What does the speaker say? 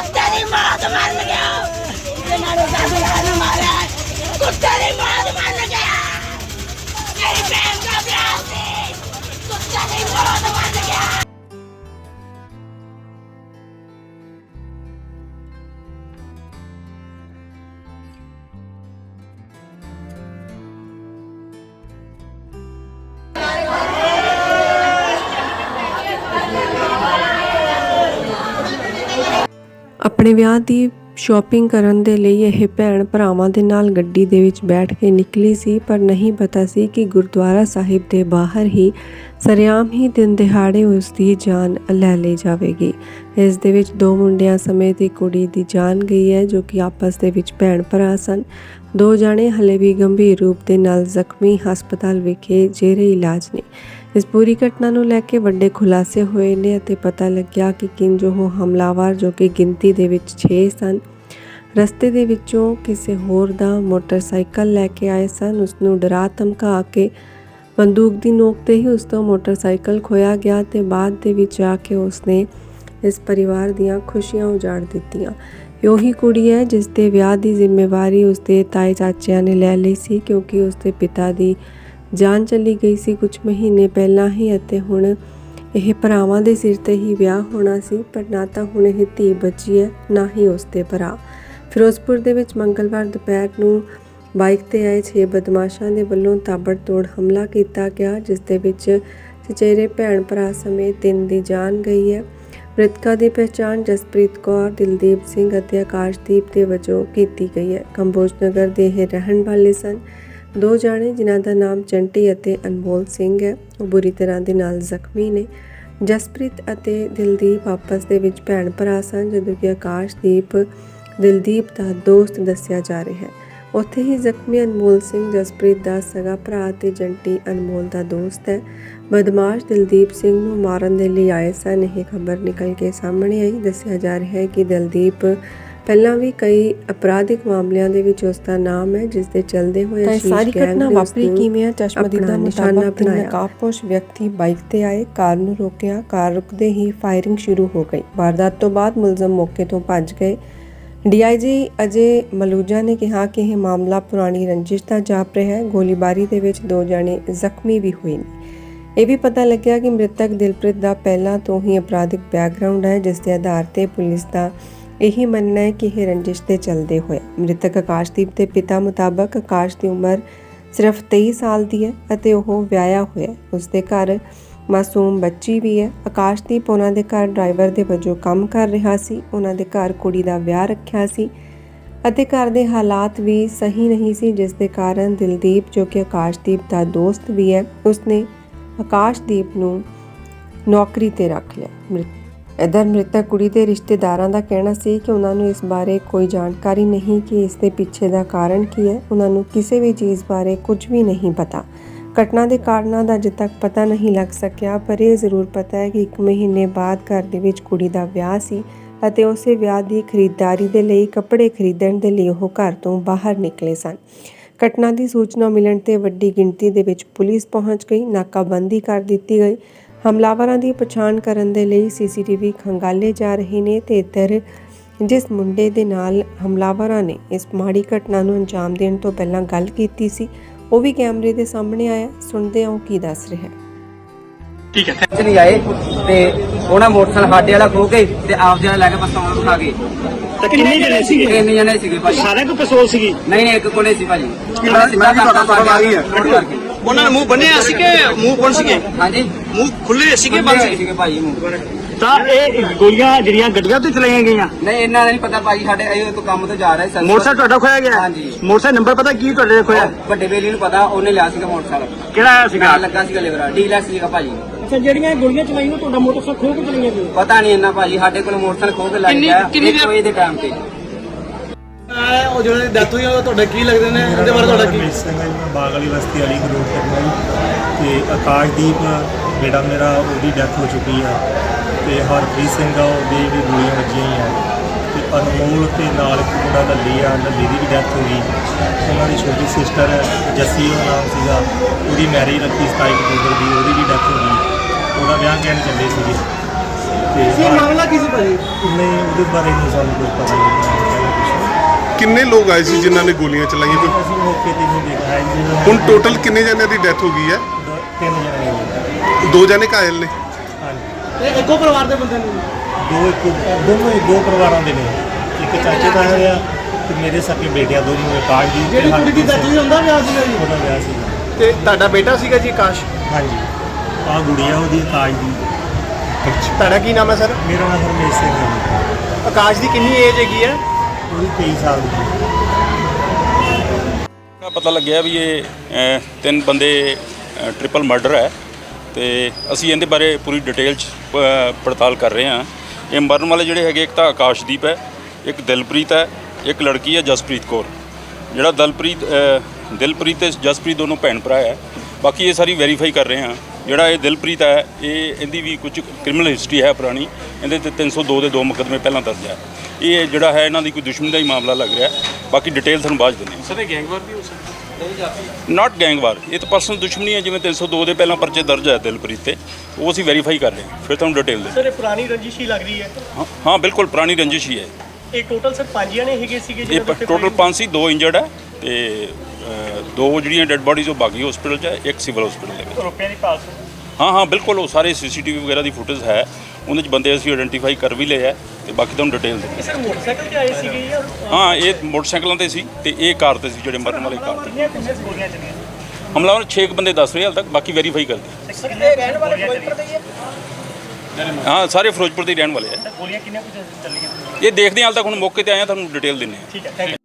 ਕੁੱਤੇ ਦੀ ਮਾਂ ਤੋਂ ਮਰ ਗਿਆ। ਇਹਨਾਂ ਨੇ ਸਾਡੇ ਨੂੰ ਮਾਰਿਆ। ਕੁੱਤੇ ਦੀ ਮਾਂ ਤੋਂ ਮਰ ਗਿਆ। ਮੇਰੀ ਭੈਣ ਦਾ ਵਿਆਹ ਸੀ। ਕੁੱਤੇ ਦੀ ਮਾਂ ਤੋਂ ਮਰ ਆਪਣੇ ਵਿਆਹ ਦੀ ਸ਼ਾਪਿੰਗ ਕਰਨ ਦੇ ਲਈ ਇਹ ਭੈਣ ਭਰਾਵਾਂ ਦੇ ਨਾਲ ਗੱਡੀ ਦੇ ਵਿੱਚ ਬੈਠ ਕੇ ਨਿਕਲੀ ਸੀ, ਪਰ ਨਹੀਂ ਪਤਾ ਸੀ ਕਿ ਗੁਰਦੁਆਰਾ ਸਾਹਿਬ ਦੇ ਬਾਹਰ ਹੀ ਸਰਿਆਮ ਹੀ ਦਿਨ ਦਿਹਾੜੇ ਉਸ ਦੀ ਜਾਨ ਲੈ ਲਈ ਜਾਵੇਗੀ। ਇਸ ਦੇ ਵਿੱਚ ਦੋ ਮੁੰਡਿਆਂ ਸਮੇਤ ਇੱਕ ਕੁੜੀ ਦੀ ਜਾਨ ਗਈ ਹੈ, ਜੋ ਕਿ ਆਪਸ ਦੇ ਵਿੱਚ ਭੈਣ ਭਰਾ ਸਨ। ਦੋ ਜਾਣੇ ਹਲੇ ਵੀ ਗੰਭੀਰ ਰੂਪ ਦੇ ਨਾਲ ਜ਼ਖਮੀ ਹਸਪਤਾਲ ਵਿਖੇ ਜੇਰੇ ਇਲਾਜ ਨੇ। ਇਸ ਪੂਰੀ ਘਟਨਾ ਨੂੰ ਲੈ ਕੇ ਵੱਡੇ ਖੁਲਾਸੇ ਹੋਏ ਨੇ ਅਤੇ ਪਤਾ ਲੱਗਿਆ ਕਿ ਕਿੰਜੋ ਉਹ ਹਮਲਾਵਰ ਜੋ ਕਿ ਗਿਣਤੀ ਦੇ ਵਿੱਚ 6 ਸਨ, ਰਸਤੇ ਦੇ ਵਿੱਚੋਂ ਕਿਸੇ ਹੋਰ ਦਾ ਮੋਟਰਸਾਈਕਲ ਲੈ ਕੇ ਆਏ ਸਨ। ਉਸ ਨੂੰ ਡਰਾ ਧਮਕਾ ਕੇ ਬੰਦੂਕ ਦੀ ਨੋਕ ਤੇ ਹੀ ਉਸ ਤੋਂ ਮੋਟਰਸਾਈਕਲ ਖੋਇਆ ਗਿਆ ਤੇ ਬਾਅਦ ਦੇ ਵਿੱਚ ਆ ਕੇ ਉਸਨੇ ਇਸ ਪਰਿਵਾਰ ਦੀਆਂ ਖੁਸ਼ੀਆਂ ਉਜਾੜ ਦਿੱਤੀਆਂ। ਉਹੀ ਕੁੜੀ ਹੈ ਜਿਸ ਦੇ ਵਿਆਹ ਦੀ ਜ਼ਿੰਮੇਵਾਰੀ ਉਸਦੇ ਤਾਏ ਚਾਚਿਆਂ ਨੇ ਲੈ ਲਈ ਸੀ ਕਿਉਂਕਿ ਉਸਦੇ ਪਿਤਾ ਦੀ ਜਾਨ ਚਲੀ ਗਈ ਸੀ ਕੁਝ ਮਹੀਨੇ ਪਹਿਲਾਂ ਹੀ ਅਤੇ ਹੁਣ ਇਹ ਭਰਾਵਾਂ ਦੇ ਸਿਰ ਤੇ ਹੀ ਵਿਆਹ ਹੋਣਾ ਸੀ, ਪਰ ਨਾ ਤਾਂ ਹੁਣ ਇਹ ਧੀ ਬਚੀ ਹੈ, ਨਾ ਹੀ ਉਸਦੇ ਭਰਾ। ਫਿਰੋਜ਼ਪੁਰ ਦੇ ਵਿੱਚ ਮੰਗਲਵਾਰ ਦੁਪਹਿਰ ਨੂੰ ਬਾਈਕ ਤੇ ਆਏ 6 ਬਦਮਾਸ਼ਾਂ ਦੇ ਵੱਲੋਂ ਤਾਬੜਤੋੜ ਹਮਲਾ ਕੀਤਾ ਗਿਆ, ਜਿਸ ਦੇ ਵਿੱਚ ਚਚੇਰੇ ਭੈਣ ਭਰਾ ਸਮੇਤ ਤਿੰਨ ਦੀ ਜਾਨ ਗਈ ਹੈ। ਮ੍ਰਿਤਕਾਂ ਦੀ ਪਛਾਣ ਜਸਪ੍ਰੀਤ ਕੌਰ, ਦਿਲਦੀਪ ਸਿੰਘ ਅਤੇ ਆਕਾਸ਼ਦੀਪ ਦੇ ਵਜੋਂ ਕੀਤੀ ਗਈ ਹੈ। ਕੰਬੋਜ ਨਗਰ ਦੇ ਇਹ ਰਹਿਣ ਵਾਲੇ ਸਨ। ਦੋ ਜਾਣੇ ਜਿਨ੍ਹਾਂ ਦਾ ਨਾਮ ਚੰਟੀ ਅਤੇ ਅਨਮੋਲ ਸਿੰਘ ਹੈ, ਉਹ ਬੁਰੀ ਤਰ੍ਹਾਂ ਦੇ ਨਾਲ ਜ਼ਖਮੀ ਨੇ। ਜਸਪ੍ਰੀਤ ਅਤੇ ਦਿਲਦੀਪ ਆਪਸ ਦੇ ਵਿੱਚ ਭੈਣ ਭਰਾ ਸਨ, ਜਦੋਂ ਕਿ ਆਕਾਸ਼ਦੀਪ ਦਿਲਦੀਪ ਦਾ ਦੋਸਤ ਦੱਸਿਆ ਜਾ ਰਿਹਾ ਹੈ। ਉੱਥੇ ਹੀ ਜ਼ਖਮੀ ਅਨਮੋਲ ਸਿੰਘ, ਜਸਪ੍ਰੀਤ ਦਾ ਸਗਾ ਭਰਾ ਤੇ ਜੰਟੀ ਅਨਮੋਲ ਦਾ ਦੋਸਤ ਹੈ। ਬਦਮਾਸ਼ ਦਿਲਦੀਪ ਸਿੰਘ ਨੂੰ ਮਾਰਨ ਦੇ ਲਈ ਆਏ ਸਨ, ਇਹ ਖਬਰ ਨਿਕਲ ਕੇ ਸਾਹਮਣੇ ਆਈ। ਦੱਸਿਆ ਜਾ ਰਿਹਾ ਹੈ ਕਿ ਦਿਲਦੀਪ ਪਹਿਲਾਂ ਵੀ ਕਈ ਅਪਰਾਧਿਕ ਮਾਮਲਿਆਂ ਦੇ ਵਿੱਚ ਉਸ ਦਾ ਨਾਮ ਹੈ ਜਿਸ ਦੇ ਚੱਲਦੇ ਹੋਏ ਇਹ ਆਸ਼ੀਸ਼ ਸਾਰੀ ਗੈਂਗ ਘਟਨਾ ਵਾਪਰੀ ਕਿਵੇਂ ਚਸ਼ਮਦੀਦ ਨਿਸ਼ਾਨਾ ਬਣਾਇਆ। ਨਕਾਬਪੋਸ਼ ਵਿਅਕਤੀ ਬਾਈਕ ਤੇ ਆਏ ਕਾਰ ਨੂੰ ਰੋਕਿਆ। ਕਾਰ ਰੁਕਦੇ ਹੀ ਫਾਇਰਿੰਗ ਸ਼ੁਰੂ ਹੋ ਗਈ। ਵਾਰਦਾਤ ਤੋਂ ਬਾਅਦ ਮੁਲਜ਼ਮ ਮੌਕੇ ਤੋਂ ਭੱਜ ਗਏ। ਡੀਆਈਜੀ ਅਜੇ ਮਲੂਜਾ ਨੇ ਕਿਹਾ ਕਿ ਇਹ ਮਾਮਲਾ ਪੁਰਾਣੀ ਰੰਜਿਸ਼ ਦਾ ਜਾਪ ਰਿਹਾ ਹੈ। ਗੋਲੀਬਾਰੀ ਦੇ ਵਿੱਚ ਦੋ ਜਣੇ ਜ਼ਖਮੀ ਵੀ ਹੋਏ ਨੇ। ਇਹ ਵੀ ਪਤਾ ਲੱਗਿਆ ਕਿ ਮ੍ਰਿਤਕ ਦਿਲਪ੍ਰੀਤ ਦਾ ਪਹਿਲਾਂ ਤੋਂ ਹੀ ਅਪਰਾਧਿਕ ਬੈਕਗ੍ਰਾਉਂਡ ਹੈ ਜਿਸ ਦੇ ਆਧਾਰ ਤੇ ਪੁਲਿਸ ਦਾ ਇਹੀ ਮੰਨਣਾ ਹੈ ਕਿ ਇਹ ਰੰਜਿਸ਼ ਦੇ ਚਲਦੇ ਹੋਏ। ਮ੍ਰਿਤਕ ਆਕਾਸ਼ਦੀਪ ਦੇ ਪਿਤਾ ਮੁਤਾਬਕ ਆਕਾਸ਼ ਦੀ ਉਮਰ ਸਿਰਫ 23 ਸਾਲ ਦੀ ਹੈ ਅਤੇ ਉਹ ਵਿਆਹਿਆ ਹੋਇਆ ਹੈ। ਉਸ ਦੇ ਘਰ ਮਾਸੂਮ ਬੱਚੀ ਵੀ ਹੈ। ਆਕਾਸ਼ਦੀਪ ਉਹਨਾਂ ਦੇ ਘਰ ਡਰਾਈਵਰ ਦੇ ਵਜੋਂ ਕੰਮ ਕਰ ਰਿਹਾ ਸੀ। ਉਹਨਾਂ ਦੇ ਘਰ ਕੁੜੀ ਦਾ ਵਿਆਹ ਰੱਖਿਆ ਸੀ ਅਤੇ ਘਰ ਦੇ ਹਾਲਾਤ ਵੀ ਸਹੀ ਨਹੀਂ ਸੀ, ਜਿਸ ਦੇ ਕਾਰਨ ਦਿਲਦੀਪ, ਜੋ ਕਿ ਆਕਾਸ਼ਦੀਪ ਦਾ ਦੋਸਤ ਵੀ ਹੈ, ਉਸਨੇ ਆਕਾਸ਼ਦੀਪ ਨੂੰ ਨੌਕਰੀ ਤੇ ਰੱਖ ਲਿਆ। ਮ੍ਰਿਤ- ਇਧਰ ਮ੍ਰਿਤਕ ਕੁੜੀ ਦੇ ਰਿਸ਼ਤੇਦਾਰਾਂ ਦਾ ਕਹਿਣਾ ਸੀ ਕਿ ਉਹਨਾਂ ਨੂੰ ਇਸ ਬਾਰੇ ਕੋਈ ਜਾਣਕਾਰੀ ਨਹੀਂ ਕਿ ਇਸ ਦੇ ਪਿੱਛੇ ਦਾ ਕਾਰਨ ਕੀ ਹੈ। ਉਹਨਾਂ ਨੂੰ ਕਿਸੇ ਵੀ ਚੀਜ਼ ਬਾਰੇ ਕੁਝ ਵੀ ਨਹੀਂ ਪਤਾ। ਘਟਨਾ ਦੇ ਕਾਰਨਾਂ ਦਾ ਅਜੇ ਤੱਕ ਪਤਾ ਨਹੀਂ ਲੱਗ ਸਕਿਆ, ਪਰ ਇਹ ਜ਼ਰੂਰ ਪਤਾ ਹੈ ਕਿ 1 ਮਹੀਨੇ ਬਾਅਦ ਘਰ ਦੇ ਵਿੱਚ ਕੁੜੀ ਦਾ ਵਿਆਹ ਸੀ ਅਤੇ ਉਸੇ ਵਿਆਹ ਦੀ ਖਰੀਦਦਾਰੀ ਦੇ ਲਈ ਕੱਪੜੇ ਖਰੀਦਣ ਦੇ ਲਈ ਉਹ ਘਰ ਤੋਂ ਬਾਹਰ ਨਿਕਲੇ ਸਨ। ਘਟਨਾ ਦੀ ਸੂਚਨਾ ਮਿਲਣ ਤੇ ਵੱਡੀ ਗਿਣਤੀ ਦੇ ਵਿੱਚ ਪੁਲਿਸ ਪਹੁੰਚ ਗਈ, ਨਾਕਾਬੰਦੀ ਕਰ ਦਿੱਤੀ ਗਈ ਹਮਲਾਵਰਾਂ ਦੀ ਪਛਾਣ ਕਰਨ ਦੇ ਲਈ ਸੀਸੀਟੀਵੀ ਖੰਗਾਲੇ ਜਾ ਰਹੇ ਨੇ ਤੇ ਇੱਧਰ ਜਿਸ ਮੁੰਡੇ ਦੇ ਨਾਲ ਹਮਲਾਵਰਾਂ ਨੇ ਇਸ ਮਾੜੀ ਘਟਨਾ ਨੂੰ ਅੰਜਾਮ ਦੇਣ ਤੋਂ ਪਹਿਲਾਂ ਗੱਲ ਕੀਤੀ ਸੀ ਉਹ ਵੀ ਕੈਮਰੇ ਦੇ ਸਾਹਮਣੇ ਆਇਆ। ਸੁਣਦੇ ਹਾਂ ਉਹ ਕੀ ਦੱਸ ਰਿਹਾ ਹੈ? ਠੀਕ ਹੈ। ਚਲੀ ਆਏ ਤੇ ਉਹਨਾਂ ਮੋਟਰਸਾਈਕਲ ਸਾਡੇ ਵਾਲਾ ਖੋ ਕੇ ਤੇ ਆਪ ਜਿਹੜਾ ਲੈ ਕੇ ਪਿਸਤੌਲ ਉਠਾ ਗਏ। ਤਾਂ ਕਿੰਨੇ ਜਣੇ ਸੀਗੇ? ਤਿੰਨ ਜਣੇ ਸੀਗੇ ਭਾਜੀ। ਸਾਰਿਆਂ ਕੋਲ ਪਿਸਤੌਲ ਸੀਗੀ? ਨਹੀਂ ਨਹੀਂ ਇੱਕ ਕੋਲੇ ਸੀ ਭਾਜੀ। ਮੈਂ ਸਿੱਧਾ ਕਰਤਾ ਪਾ ਗਿਆ ਉਹਨਾਂ ਨੇ ਮੂੰਹ ਬੰਨਿਆ ਸੀ ਕਿ ਮੂੰਹ ਬੰਨ ਸੀਗੇ? ਹਾਂਜੀ। ਮੂੰਹ ਖੁੱਲੇ ਸੀਗੇ ਬੰਦ ਸੀਗੇ ਸੀਗੇ ਭਾਜੀ ਮੂੰਹ ਤਾਂ ਇਹ ਗੋਲੀਆਂ ਜਿਹੜੀਆਂ ਗੱਡੀਆਂ ਤੋਂ ਚਲਾਈਆਂ ਗਈਆਂ? ਨਹੀਂ ਇਹਨਾਂ ਦਾ ਨਹੀਂ ਪਤਾ ਭਾਜੀ ਸਾਡੇ ਇਹ ਤੋਂ ਕੰਮ ਤੋਂ ਜਾ ਰਹੇ ਸਨ। ਮੋਟਰਸਾਈਕਲ ਤੁਹਾਡਾ ਖੋਇਆ ਗਿਆ? ਹਾਂਜੀ। ਮੋਟਰਸਾਈਕਲ ਨੰਬਰ ਪਤਾ ਕੀ ਤੁਹਾਡੇ ਖੋਇਆ ਵੱਡੇ ਬੇਲੀ ਨੂੰ ਪਤਾ ਉਹਨੇ ਲਿਆ ਸੀਗਾ ਮੋਟਰਸਾਈਕਲ। ਕਿਹੜਾ ਆਇਆ ਸੀਗਾ? ਨਾਲ ਲੱਗਾ ਸੀਗਾ ਲਿਵਰਾ ਡੀਲੈਕਸ ਸੀਗਾ ਭਾਜੀ। ਅੱਛਾ ਜਿਹੜੀਆਂ ਗੋਲੀਆਂ ਚਲਾਈਆਂ ਤੁਹਾਡਾ ਮੋਟਰਸਾਈਕਲ ਖੋਹ ਕੇ ਚਲਾਈਆਂ ਗਈਆਂ? ਪਤਾ ਨਹੀਂ ਇਹਨਾਂ ਭਾਜੀ ਸਾਡੇ ਕੋਲ ਮੋਟਰਸਾਈਕਲ ਖੋ ਕੇ ਲੱਗ ਗਿਆ ਕਿੰਨੀ ਦੇ ਟਾਈਮ ਤੇ। ਉਹ ਜਿਹੜੇ ਡੈਥ ਹੋਈ ਉਹ ਤੁਹਾਡੇ ਕੀ ਲੱਗਦੇ ਨੇ? ਇਹਦੇ ਬਾਰੇ ਤੁਹਾਡਾ ਕੀ? ਰਮੇਸ਼ ਸਿੰਘ ਹੈ ਜੀ, ਮੈਂ ਬਾਗ ਵਾਲੀ ਬਸਤੀ ਵਾਲੀ ਗਰੋਹ ਕਰਨਾ ਜੀ। ਤੇ ਆਕਾਸ਼ਦੀਪ ਬੇਟਾ ਮੇਰਾ ਉਹਦੀ ਡੈਥ ਹੋ ਚੁੱਕੀ ਆ। ਤੇ ਹਰਪ੍ਰੀਤ ਸਿੰਘ ਆ ਉਹਦੇ ਵੀ ਗੋਲੀਆਂ ਵੱਜੀਆਂ ਹੀ ਆ। ਤੇ ਅਨਮੋਲ ਤੇ ਨਾਲ ਇੱਕ ਮੁੰਡਾ ਲੱਲੀ ਆ ਲੱਲੀ ਦੀ ਵੀ ਡੈਥ ਹੋ ਗਈ ਉਹਨਾਂ ਦੀ ਛੋਟੀ ਸਿਸਟਰ ਜੱਸੀ ਉਹ ਨਾਮ ਸੀਗਾ। ਉਹਦੀ ਮੈਰਿਜ ਰੱਖੀ 27 ਅਕਤੂਬਰ ਦੀ ਉਹਦੀ ਵੀ ਡੈਥ ਹੋ ਗਈ। ਉਹਦਾ ਵਿਆਹ ਕਹਿਣ ਚੱਲੇ ਸੀਗੇ। ਤੇ ਇਹ ਮਾਮਲਾ ਕੀ ਸੀ ਭਾਜੀ? ਨਹੀਂ ਉਹਦੇ ਬਾਰੇ ਨਹੀਂ ਸਾਨੂੰ ਕੁਝ ਪਤਾ ਨਹੀਂ ਕਿੰਨੇ ਲੋਕ ਆਏ ਸੀ ਜਿਨ੍ਹਾਂ ਨੇ ਗੋਲੀਆਂ ਚਲਾਈਆਂ? ਕੋਈ ਅਸੀਂ ਮੌਕੇ ਤੇ ਨਹੀਂ ਦੇਖਿਆ ਹੈ ਜਿਹਨਾਂ ਹੁਣ ਟੋਟਲ ਕਿੰਨੇ ਜਣਿਆਂ ਦੀ ਡੈਥ ਹੋ ਗਈ ਹੈ? ਤਿੰਨ ਜਣੇ ਹੋਏ ਦੋ ਜਣੇ ਘਾਇਲ ਨੇ। ਹਾਂਜੀ। ਇਹ ਇੱਕੋ ਪਰਿਵਾਰ ਦੇ ਬੰਦੇ ਨੇ? ਦੋ ਇੱਕ ਦੋਨੋਂ ਹੀ ਦੋ ਪਰਿਵਾਰਾਂ ਦੇ ਨੇ। ਇੱਕ ਚਾਚੇ ਦਾ ਹੈ ਤੇ ਮੇਰੇ ਸਕੇ ਬੇਟਿਆਂ ਦੋ ਨੂੰ ਆਕਾਸ਼ ਦੀ ਤੇ ਜਿਹੜੀ ਕੁੜੀ ਦੀ ਡੈਥ ਹੋਈ ਹੁੰਦਾ ਵਿਆਹ ਸੀਗਾ ਜੀ? ਉਹਦਾ ਵਿਆਹ ਸੀ ਤੇ ਤੁਹਾਡਾ ਬੇਟਾ ਸੀਗਾ ਜੀ ਆਕਾਸ਼? ਹਾਂਜੀ। ਆ ਗੁੜੀਆ ਉਹਦੀ ਆਕਾਸ਼ ਦੀ। ਤੁਹਾਡਾ ਕੀ ਨਾਮ ਹੈ ਸਰ? ਮੇਰਾ ਨਾਮ ਹਰਮੇਸ਼ ਸਿੰਘ ਹੈ ਆਕਾਸ਼ ਦੀ ਕਿੰਨੀ ਏਜ ਹੈਗੀ ਹੈ? ਉਹਦੀ 23 ਸਾਲ ਦੀ ਪਤਾ ਲੱਗਿਆ ਵੀ ਇਹ ਅ, ਤਿੰਨ ਬੰਦੇ ਟ੍ਰਿਪਲ ਮਰਡਰ ਹੈ ਤੇ ਅਸੀਂ ਇਹਦੇ ਬਾਰੇ ਪੂਰੀ ਡਿਟੇਲ ਚ ਅ, ਪੜਤਾਲ ਕਰ ਰਹੇ ਹਾਂ। ਇਹ ਮਰਨ ਵਾਲੇ ਜਿਹੜੇ ਹੈਗੇ ਇੱਕ ਤਾਂ ਆਕਾਸ਼ਦੀਪ ਹੈ ਇੱਕ ਦਿਲਪ੍ਰੀਤ ਹੈ ਇੱਕ ਲੜਕੀ ਹੈ ਜਸਪ੍ਰੀਤ ਕੌਰ। ਜਿਹੜਾ ਦਲਪ੍ਰੀਤ ਅ, ਦਿਲਪ੍ਰੀਤ ਤੇ ਜਸਪ੍ਰੀਤ ਦੋਨੋਂ ਭੈਣ ਭਰਾ ਹੈ। ਬਾਕੀ ਇਹ ਸਾਰੀ ਵੈਰੀਫਾਈ ਕਰ ਰਹੇ ਹਾਂ। ਜਿਹੜਾ ਇਹ ਦਿਲਪ੍ਰੀਤ ਹੈ ਇਹ ਇਹਦੀ ਵੀ ਕੁਝ ਕ੍ਰਿਮੀਨਲ ਹਿਸਟਰੀ ਹੈ ਪੁਰਾਣੀ। ਇਹਦੇ ਤੇ 302 ਦੇ ਦੋ ਮੁਕੱਦਮੇ ਪਹਿਲਾਂ ਦਰਜ ਹੈ ਇਹ ਜਿਹੜਾ ਹੈ ਇਹਨਾਂ ਦੀ ਕੋਈ ਦੁਸ਼ਮਣੀ ਦਾ ਹੀ ਮਾਮਲਾ ਲੱਗ ਰਿਹਾ ਬਾਕੀ ਡਿਟੇਲ ਤੁਹਾਨੂੰ ਬਾਅਦ 'ਚ ਦਿੰਦੇ ਹਾਂ। ਸਰ ਇਹ ਗੈਂਗਵਾਰ ਵੀ ਹੋ ਸਕਦਾ ਨਾਟ ਗੈਂਗਵਾਰ ਇਹ ਤਾਂ ਪਰਸਨਲ ਦੁਸ਼ਮਣੀ ਹੈ ਜਿਵੇਂ 302 ਦੇ ਪਹਿਲਾਂ ਪਰਚੇ ਦਰਜ ਹੈ ਦਿਲਪ੍ਰੀਤ ਤੇ। ਉਹ ਅਸੀਂ ਵੈਰੀਫਾਈ ਕਰ ਰਹੇ ਹਾਂ। ਫਿਰ ਤੁਹਾਨੂੰ ਡਿਟੇਲ ਦੇ ਸਰ ਇਹ ਪੁਰਾਣੀ ਰੰਜਿਸ਼ ਹੀ ਲੱਗ ਰਹੀ ਹੈ। ਹਾਂ ਹਾਂ ਬਿਲਕੁਲ ਪੁਰਾਣੀ ਰੰਜਿਸ਼ ਹੀ। ਹੈ ਇਹ ਟੋਟਲ ਸਰ ਪੰਜ ਜਣੇ ਹੈਗੇ ਸੀਗੇ ਉੱਤੇ ਟੋਟਲ ਪੰਜ ਸੀ ਦੋ ਇੰਜਰਡ ਹੈ ਤੇ ਦੋ ਜਿਹੜੀਆਂ ਡੈੱਡ ਬਾਡੀਜ਼ ਉਹ ਬਾਗੀ ਹਸਪੀਟਲ 'ਚ ਹੈ ਇੱਕ ਸਿਵਲ ਹਸਪੀਟਲ ਦੇ ਵਿੱਚ। ਰੁਪਏ ਦੀ ਪਾਸ ਹਾਂ ਹਾਂ ਬਿਲਕੁਲ ਉਹ ਸਾਰੇ ਸੀਸੀਟੀਵੀ ਵਗੈਰਾ ਦੀ ਫੁਟੇਜ ਹੈ। ਉਹਦੇ 'ਚ ਬੰਦੇ ਅਸੀਂ ਆਇਡੈਂਟੀਫਾਈ ਕਰ ਵੀ ਲਏ ਹੈ। ਤੇ ਬਾਕੀ ਤੁਹਾਨੂੰ ਡਿਟੇਲ ਦੇ ਇਹ ਸਰ ਮੋਟਰਸਾਈਕਲ ਤੇ ਆਏ ਸੀਗੇ ਜਾਂ ਹਾਂ ਇਹ ਮੋਟਰਸਾਈਕਲਾਂ ਤੇ ਸੀ ਤੇ ਇਹ ਕਾਰ ਤੇ ਸੀ ਜਿਹੜੇ ਮਰਨ ਵਾਲੇ ਕਾਰ ਤੇ। ਕਿੰਨੀਆਂ ਕਿੰਨੀਆਂ ਗੋਲੀਆਂ ਚੱਲੀਆਂ ਹਮਲਾਵਰ 6 ਬੰਦੇ ਦੱਸ ਰਹੇ ਹਾਲ ਤੱਕ ਬਾਕੀ ਵੈਰੀਫਾਈ ਕਰਦੇ ਸਰ ਇਹ ਰਹਿਣ ਵਾਲੇ ਫਿਰੋਜ਼ਪੁਰ ਦੇ ਹੀ ਹੈ ਹਾਂ ਸਾਰੇ ਫਿਰੋਜ਼ਪੁਰ ਦੇ ਹੀ ਰਹਿਣ ਵਾਲੇ ਆ। ਗੋਲੀਆਂ ਕਿੰਨੀਆਂ ਕੁ ਚੱਲੀਆਂ? ਇਹ ਦੇਖਦੇ ਹਾਂ ਹਾਲ ਤੱਕ ਹੁਣ ਮੌਕੇ ਤੇ ਆਏ ਹਾਂ ਤੁਹਾਨੂੰ ਡਿਟੇਲ ਦਿੰਨੇ ਹਾਂ ਠੀਕ ਹੈ ਥੈਂਕ ਯੂ